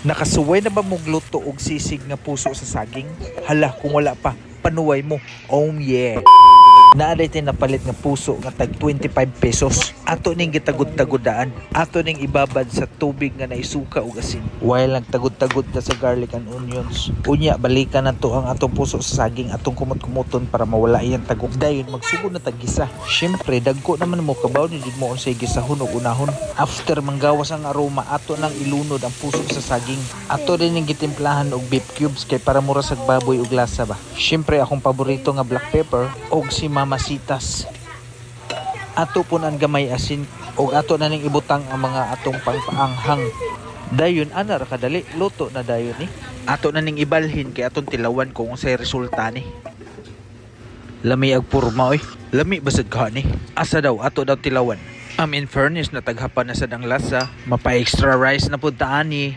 Nakasuway na ba mong luto og sisig nga puso sa saging? Hala, kung wala pa, panuway mo. Oh yeah. Naaday tayo napalit nga puso nga tag 25 pesos. Ato ning gitagod-tagodaan. Ato ning ibabad sa tubig nga naisuka og asin. While lang tagod-tagod na sa garlic and onions. Unya, balikan na to ang atong puso sa saging atong kumot-kumuton para mawala iyang tagok. Dayon, magsugod na tagisa. Siyempre, dagko naman mo kabaw ni mo unsay gisahon o unahon. After manggawas ang aroma, ato nang ilunod ang puso sa saging. Ato rin ning gitimplahan og beef cubes kay para mura sa baboy ug lasa ba. Siyempre, akong paborito nga black pepper og si mamasitas. Ato po ang gamay asin og ato na ning ibutang ang mga atong pangpaanghang. Dayon ana ra kadali luto na dayon ni. Ato na ning ibalhin kay atong tilawan kung unsay resulta ni. Lami ag purma oy. Lami basad ka ni. Asa daw ato daw tilawan. Am in fairness na taghapan na sad ang lasa, mapa extra rice na pud ta ani.